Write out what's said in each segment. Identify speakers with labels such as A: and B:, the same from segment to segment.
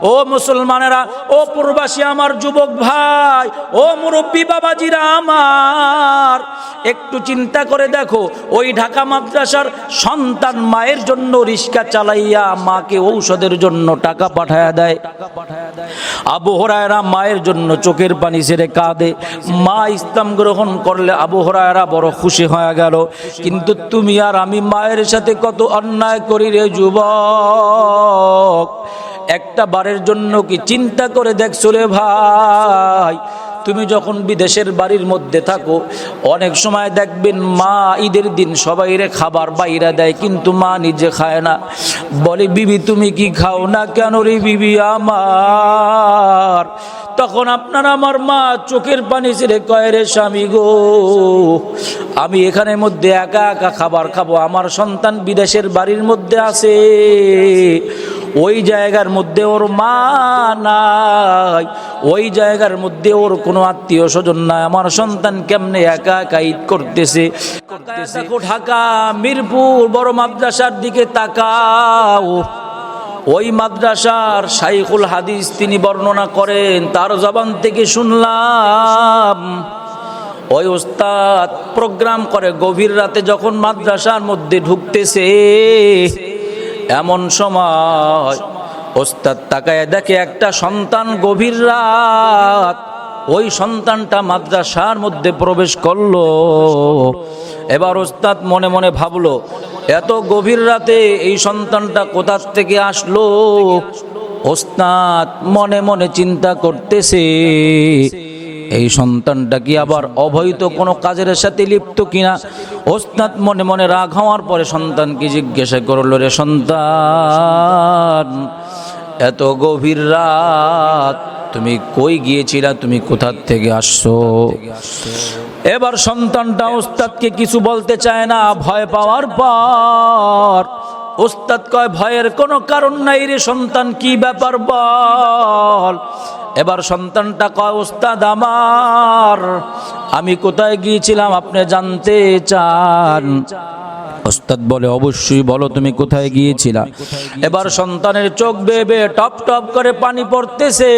A: ও মুসলমানেরা, ও প্রবাসী আমার যুবক ভাই, ও মুরব্বী বাবাজিরা আমার, একটু চিন্তা করে দেখো, ওই ঢাকা মাদ্রাসার সন্তান মায়ের জন্য রিক্সা চালাইয়া মাকে ঔষধের জন্য টাকা পাঠায়া দেয়। আবু হরায়রা মায়ের জন্য চোখের পানি ছেড়ে কাঁদে। মা ইসলাম গ্রহণ করলে আবু হরায়রা বড় খুশি হয়ে গেল। কিন্তু তুমি আর আমি মায়ের সাথে কত অন্যায় করি রে যুবক? একটা বারের জন্য কি চিন্তা করে দেখছ রে ভাই? তুমি যখন বিদেশের বাড়ির মধ্যে থাকো, অনেক সময় দেখবেন মা ঈদের দিন সবাই রে খাবার বাইরা দেয়, কিন্তু মা নিজে খায় না। বলে, বিবি, তুমি কি খাও না কেন রে বিবি আমার? তখন আপনার আমার মা চোখের পানি ছেড়ে কয়, রে স্বামী গো, আমি এখানে মধ্যে একা একা খাবার খাব। আমার সন্তান বিদেশের বাড়ির মধ্যে আছে। ওই জায়গার মধ্যে ওর মা নাই ওই জায়গার মধ্যে ওর কোনো আত্মীয় স্বজন নাই। আমার সন্তান কেমনে একা একা ঈদ করতেছে? ঢাকা মিরপুর বড় মাদ্রাসার দিকে তাকাও। ওই মাদ্রাসার শাইখুল হাদিস তিনি বর্ণনা করেন তার জবান থেকে শুনলাম। ওই ওস্তাদ প্রোগ্রাম করে গভীর রাতে যখন মাদ্রাসার মধ্যে ঢুকতেছে এমন সময় ওস্তাদ তাকায় দেখে একটা সন্তান গভীর রাত। ওই সন্তানটা মাদ্রাসার মধ্যে প্রবেশ করল। এবার ওস্তাদ মনে মনে ভাবলো, এত গভীর রাতে এই সন্তানটা কোথার থেকে আসলো? ওস্তাদ মনে মনে চিন্তা করতেছে, এই সন্তানটা কি আবার অবৈধ কোনো কাজের সাথে লিপ্ত কিনা? ওস্তাদ মনে মনে রাগ হওয়ার পরে সন্তানকে জিজ্ঞাসা করল রে সন্তান? এত গভীর রাত তুমি কই গিয়েছিলা? তুমি কোথার থেকে আসছো? এবার সন্তানটা ওস্তাদকে কিছু বলতে চায় না, ভয় পাওয়ার পর ওস্তাদ কয়, ভয়ের কোনো কারণ নাই রে সন্তান, কি ব্যাপার বল? এবার সন্তানটা কয়, ওস্তাদ আমার, আমি কোথায় গিয়েছিলাম? আপনি জানতে চান? ওস্তাদ বলে, অবশ্যই বলো, তুমি কোথায় গিয়েছিলা? এবার সন্তানের চোখ বেবে টপ টপ করে পানি পড়তেছে।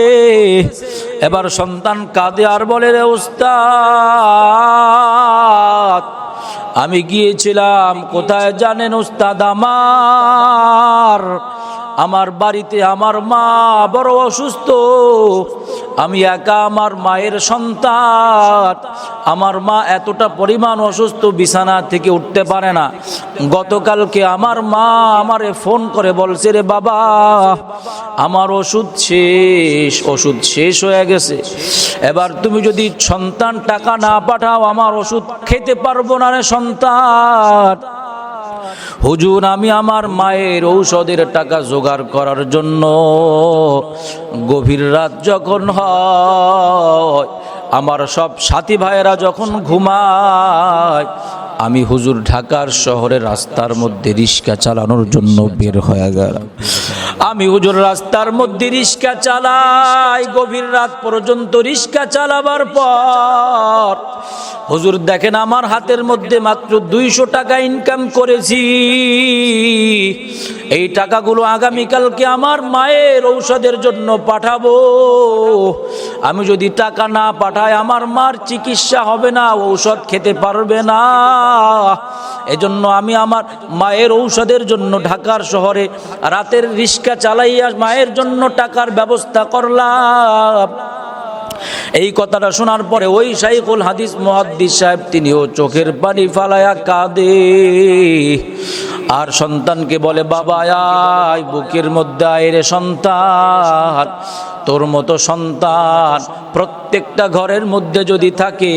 A: এবার সন্তান কাঁদে আর বলে, রে ওস্তাদ, আমি গিয়েছিলাম, কোথায় জানেন ওস্তাদ আমার? আমার বাড়িতে আমার মা বড় অসুস্থ। আমি একা আমার মায়ের সন্তান। আমার মা এতটা পরিমাণ অসুস্থ, বিছানা থেকে উঠতে পারে না। গতকালকে আমার মা আমারে ফোন করে বলছে, রে বাবা, আমার ওষুধ শেষ ওষুধ শেষ হয়ে গেছে। এবার তুমি যদি সন্তান টাকা না পাঠাও, আমার ওষুধ খেতে পারব না রে সন্তান। হুজুর, আমি আমার মায়ের ঔষধের টাকা জোগাড় করার জন্য গভীর রাত যখন হয়, আমার সব সাথী ভাইয়েরা যখন ঘুমায়, আমি হুজুর ঢাকার শহরে রাস্তার মধ্যে রিস্কা চালানোর জন্য বের হয়ে গেল আমি হুজুর রাস্তার মধ্যে রিক্সা চালাই, গভীর রাত পর্যন্ত রিক্সা চালাবার পর। হুজুর দেখেন আমার হাতের মধ্যে মাত্র দুইশো টাকা ইনকাম করেছি। এই টাকাগুলো আগামীকালকে আমার মায়ের ঔষধের জন্য পাঠাবো। আমি যদি টাকা না পাঠাই, আমার মার চিকিৎসা হবে না, ঔষধ খেতে পারবে না। এজন্য আমি আমার মায়ের ঔষধের জন্য ঢাকার শহরে রাতের রিক্সা চালাইয়া মায়ের জন্য টাকার ব্যবস্থা করলাম। এই কথাটা শোনার পরে ওই শাইখুল হাদিস মুহাদ্দিস সাহেব তিনিও চোখের পানি ফালায়া কাঁদে। আর সন্তানকে বলে, বাবা, আয়, বুকের মধ্যে আয় রে সন্তান। তোর মতো সন্তান প্রত্যেকটা ঘরের মধ্যে যদি থাকে,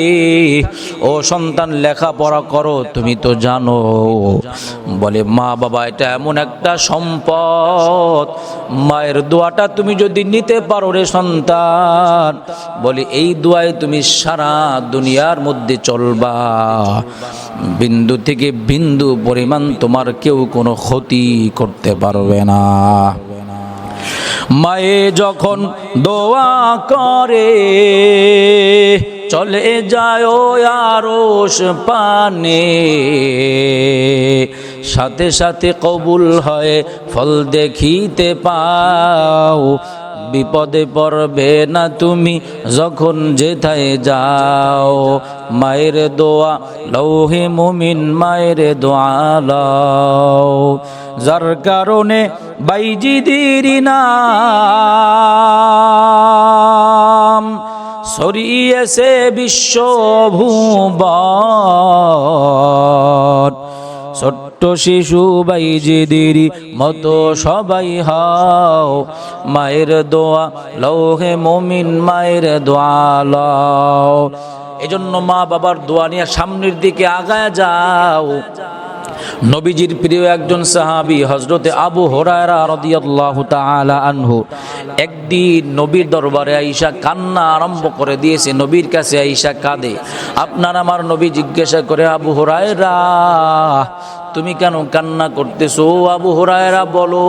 A: ও সন্তান লেখাপড়া করো, তুমি তো জানো। বলে, মা বাবা, এটা এমন একটা সম্পদ। মায়ের দোয়াটা তুমি যদি নিতে পারো রে সন্তান। বলে, এই দোয়ায় তুমি সারা দুনিয়ার মধ্যে চলবা। বিন্দু থেকে বিন্দু পরিমাণ তোমার কেউ কোনো ক্ষতি করতে পারবে না। মায়ে যখন দোয়া করে, চলে যায় আরস পানে। সাথে সাথে কবুল হয়, ফল দেখিতে পাও। বিপদে পড়বে না তুমি যখন যেথায় যাও। মায়ের দোয়া লৌহে মুমিন মায়ের দোয়া লও। যার কারণে বাইজিদির নাম ছড়িয়েছে বিশ্বভুবন। ছোট্ট শিশু বাইজিদির মতো সবাই হাও। মায়ের দোয়া, লৌহে মমিন মায়ের দোয়া লও। এজন্য মা বাবার দোয়া নিয়ে সামনের দিকে আগায় যাও। নবীজির প্রিয় একজন সাহাবী হজরতে আবু হোরায়রা আনহু, একদিন নবীর দরবারে আইসা কান্না আরম্ভ করে দিয়েছে, নবীর কাছে আইসা কাঁদে। আপনার আমার নবী জিজ্ঞাসা করে, আবু হরায়রা, তুমি কেন কান্না করতেছো? আবু হরায়রা বলো,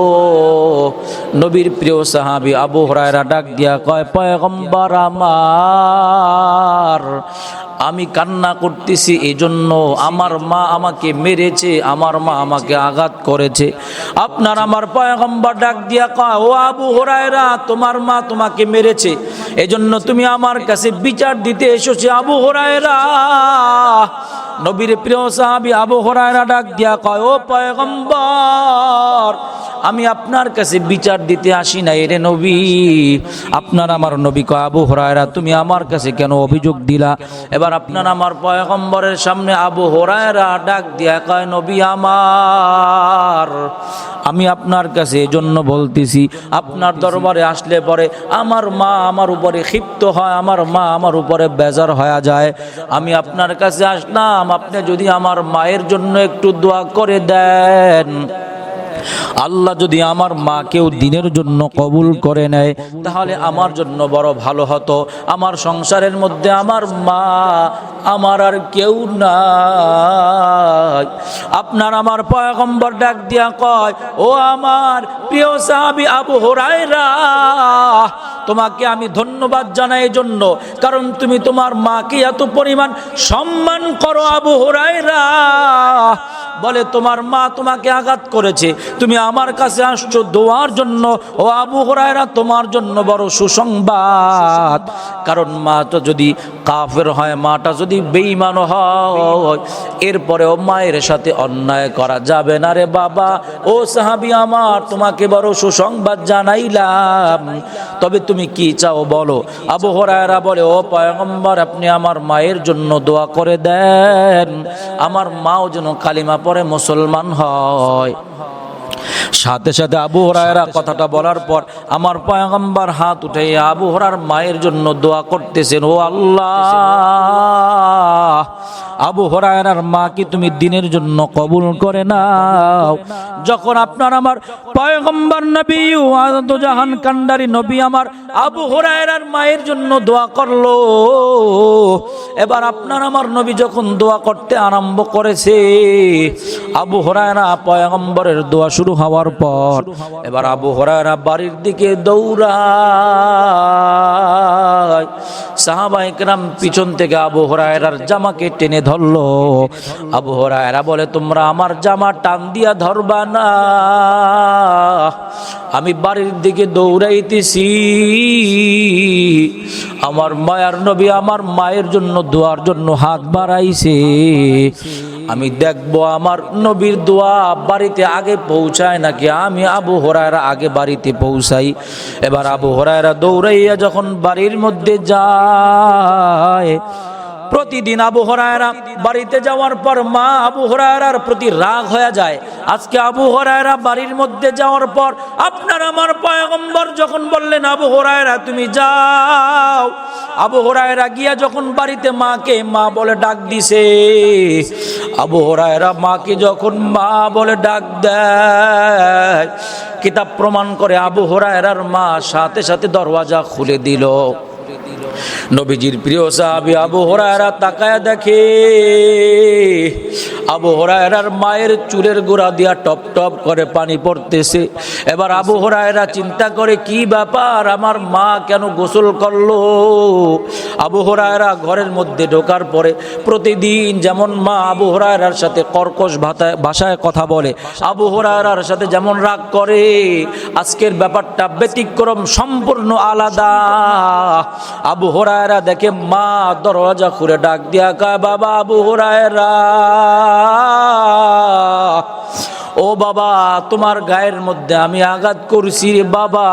A: নবীর প্রিয় সাহাবী আবু হোরায়রা ডাক দিয়া কয়, পয়গম্বর আমার আমি কান্না করতেছি এই জন্য আমার মা আমাকে মেরেছে, আমার মা আমাকে আঘাত করেছে। আপনার আমার পয়গম্বর ডাক দিয়া কয়, ও আবু হোরায়রা, তোমার মা তোমাকে মেরেছে। এজন্য তুমি আমার কাছে বিচার দিতে এসেছ, আবু হোরায়রা। নবীর প্রিয় সাহাবী আবু হোরায়রা ডাক দিয়া কয়, ও পয়গম্বর, আমি আপনার কাছে বিচার দিতে আসি না এরে নবী। আপনার আমার নবী কয়, আবু হোরায়রা, তুমি আমার কাছে কেন অভিযোগ দিলা? এবার আপনার আমার পয়গম্বরের সামনে আবু হোরায়রা ডাক দিয়া কয়, নবী আমার, আমি আপনার কাছে এজন্য বলতেছি, আপনার দরবারে আসলে পরে আমার মা আমার উপরে ক্ষিপ্ত হয়, আমার মা আমার উপরে বেজার হয়ে যায়। আমি আপনার কাছে আসলাম, আপনি যদি আমার মায়ের জন্য একটু দোয়া করে দেন। আল্লাহ যদি আমার মাকেও দিনের জন্য কবুল করে নেয়, তাহলে আমার জন্য বড় ভালো হতো। আমার সংসারের মধ্যে আমার মা, আমার আর কেউ না আপনার আমার পয়গম্বর ডাক দিয়া কয়, ও আমার প্রিয় সাহাবি আবু হোরাইরা তোমাকে আমি ধন্যবাদ জানাই জন্য কারণ তুমি তোমার মাকে এত পরিমাণ সম্মান করো আবু হোরাইরা বলে, তোমার মা তোমাকে আঘাত করেছে। তুমি আমার কাছে আসছো দোয়ার জন্য। ও আবু হরায়রা, তোমার জন্য বড় সুসংবাদ। কারণ মা তো যদি কাফের হয়, মাটা যদি বেইমান হয়, এরপরেও মায়ের সাথে অন্যায় করা যাবে না রে বাবা। ও সাহাবি আমার, তোমাকে বড় সুসংবাদ জানাইলাম। তবে তুমি কি চাও বলো? আবু হরায়রা বলে, ও পয়গম্বর, আপনি আমার মায়ের জন্য দোয়া করে দেন। আমার মাও যেন কালিমা পরে মুসলমান হয়। সাথে সাথে আবু হরায়রা কথাটা বলার পর আমার পয়গম্বর হাত উঠে আবু হরার মায়ের জন্য দোয়া করতেছেন, ও আল্লাহ আবু হরায়নার মা কি তুমি দিনের জন্য কবুল করে নাও? যখন আপনার আমার পয়গম্বর নবী জাহান কান্ডারি নবী আমার আবু হরায়নার মায়ের জন্য দোয়া করল, এবার আপনার আমার নবী যখন দোয়া করতে আরম্ভ করেছে, আবু হরায়না পয়গম্বরের দোয়া শুরু হওয়ার পর, এবার আবু হরায়না বাড়ির দিকে দৌড়ায় সাহাবা একরাম পিছন থেকে আবু হরায়রার জামাকে টেনে ধরলো। আবু হরায়রা বলে, তোমরা আমার জামা টান দিয়া ধরবা না। আমি বাড়ির দিকে দৌড়াইতেছি। আমার মায়ার নবী আমার মায়ের জন্য, দোয়ার জন্য হাত বাড়াইছে। আমি দেখব আমার নবীর দোয়া বাড়িতে আগে পৌঁছায় নাকি আমি আবু হরায়রা আগে বাড়িতে পৌঁছাই। এবার আবু হরায়রা দৌড়াইয়া যখন বাড়ির মধ্যে যায়, প্রতিদিন আবু হরায়রা বাড়িতে যাওয়ার পর মা আবু হরায়রার প্রতি রাগ হয়ে যায়। আজকে আবু হরায়রা বাড়ির মধ্যে যাওয়ার পর আপনার আমার পয়গম্বর যখন বললেন, আবু হরায়রা, তুমি যাও। আবু হরায়রা গিয়া যখন বাড়িতে মাকে মা বলে ডাক দিছে আবু হরায়রা মাকে যখন মা বলে ডাক দেয়, কিতাব প্রমাণ করে আবু হরায়রার মা সাথে সাথে দরওয়াজা খুলে দিল। নবীজির প্রিয় সাহাবি আবু হরায়রা তাকায়া দেখে আবু হরায়রার মায়ের চুলের গোড়া দিয়া টপ টপ করে পানি পড়তেছে। এবার আবু হরায়রা চিন্তা করে, কি ব্যাপার? আমার মা কেন গোসল করল? আবু হরায়রা ঘরের মধ্যে ঢোকার পরে প্রতিদিন যেমন মা আবু হরায়রার সাথে কর্কশ ভাষায় ভাষায় কথা বলে, আবু হরায়রার সাথে যেমন রাগ করে, আজকের ব্যাপারটা ব্যতিক্রম, সম্পূর্ণ আলাদা। আবু হরায়রা দেখে মা দরজা খুলে ডাক দিয়া কয়, বাবা আবু হরায়রা। ও বাবা, তোমার গায়ের মধ্যে আমি আঘাত করছি রে বাবা।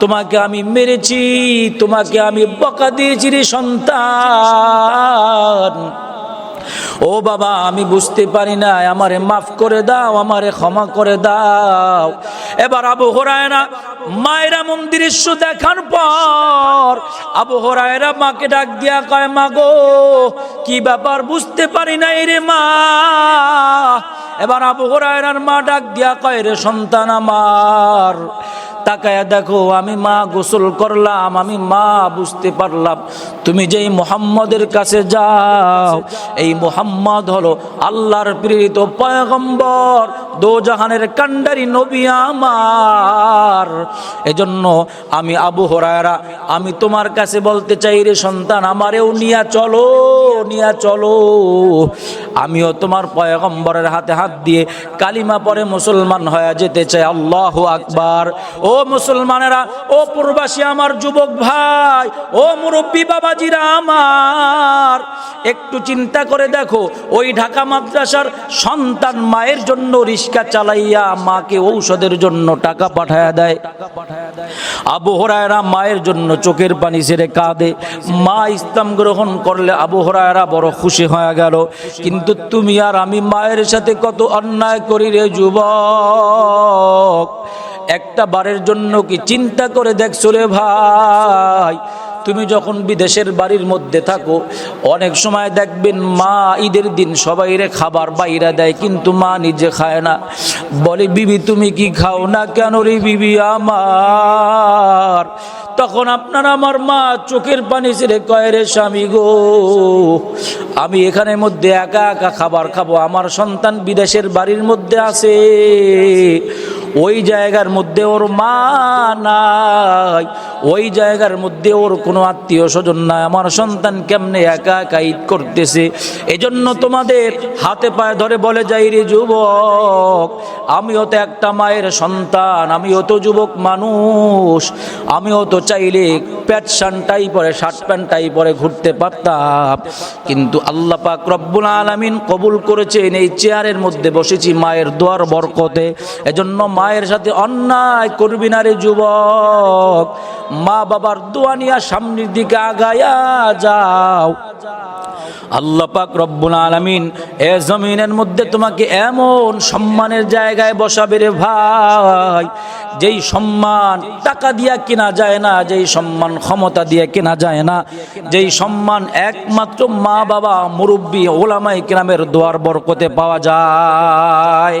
A: তোমাকে আমি মেরেছি, তোমাকে আমি বকা দিয়েছি রে সন্তান। ও বাবা, আমি বুঝতে পারি না আমারে মাফ করে দাও, আমারে ক্ষমা করে দাও। এবার আবু হরায়রা মায়েরা মন দৃশ্য দেখার পর আবু হরায়রা মাকে ডাক দিয়া কয়, মা গো, কি ব্যাপার? বুঝতে পারি না রে মা। এবার আবু হরায়রার মা ডাক দিয়া কয়, রে সন্তান আমার তাকায় দেখো, আমি মা গোসল করলাম, আমি মা বুঝতে পারলাম। তুমি যেই মোহাম্মদের কাছে যাও, এই মোহাম্মদ হলো আল্লাহর প্রেরিত পয়গম্বর দো জাহানের কান্ডারি নবী আমার। এজন্য আমি আবু হরায়রা, আমি তোমার কাছে বলতে চাই রে সন্তান, আমারেও নিয়া চলো নিয়া চলো। আমিও তোমার পয়গম্বরের হাতে হাত দিয়ে কালিমা পরে মুসলমান হয়ে যেতে চাই। আল্লাহ আকবার। ও মুসলমানেরা, ও প্রবাসী আমার যুবক ভাই, ও মুরব্বী বাবাজিরা আমার, একটু চিন্তা করে দেখো, ওই ঢাকা মাদ্রাসার সন্তান মায়ের জন্য রিক্সা চালাইয়া মাকে ঔষধের জন্য টাকা পাঠায়া দেয়। আবু হরায়রা মায়ের জন্য চোখের পানি ছেড়ে কাঁদে। মা ইসলাম গ্রহণ করলে আবু হরায়রা বড় খুশি হয়ে গেল। কিন্তু তুমি আর আমি মায়ের সাথে কত অন্যায় করি রে যুবক? একটা বারের জন্য কি চিন্তা করে দেখছ রে ভাই? তুমি যখন বিদেশের বাড়ির মধ্যে থাকো, অনেক সময় দেখবেন মা ঈদের দিন সবাই রে খাবার বাইরা দেয়, কিন্তু মা নিজে খায় না। বলে, বিবি, তুমি কি খাও না কেন রে বিবি আমার? তখন আপনার আমার মা চোখের পানি ছেড়ে কয়, রে স্বামী গো, আমি এখানে মধ্যে একা একা খাবার খাব, আমার সন্তান বিদেশের বাড়ির মধ্যে আছে। ওই জায়গার মধ্যে ওর মা নাই। ওই জায়গার মধ্যে ওর কোনো আত্মীয় স্বজন নাই। আমার সন্তান কেমনে একা একা ঈদ করতেছে? এজন্য তোমাদের হাতে পায়ে ধরে বলে, যাই রে যুবক, আমিও তো একটা মায়ের সন্তান, আমিও তো যুবক মানুষ, আমিও তো চাইলে প্যাট শানটাই পরে, শার্ট প্যান্টটাই পরে ঘুরতে পারতাম। কিন্তু আল্লাহ পাক রব্বুল আলামিন কবুল করেছেন, এই চেয়ারের মধ্যে বসেছি মায়ের দোয়ার বরকতে। এজন্য মায়ের সাথে অন্যায় করবি না রে যুবক। মা বাবার দোয়া নিয়ে সামনের দিকে আগায়া যাও। আল্লাহ পাক রব্বুল আলামিন এ জমিনের মধ্যে তোমাকে এমন সম্মানের জায়গায় বসাবে রে ভাই, যেই সম্মান টাকা দিয়া কেনা যায় না, যেই সম্মান ক্ষমতা দিয়ে কেনা যায় না, যেই সম্মান একমাত্র মা বাবা, মুরব্বী ওলামাই কেরামের দোয়ার বরকতে পাওয়া যায়।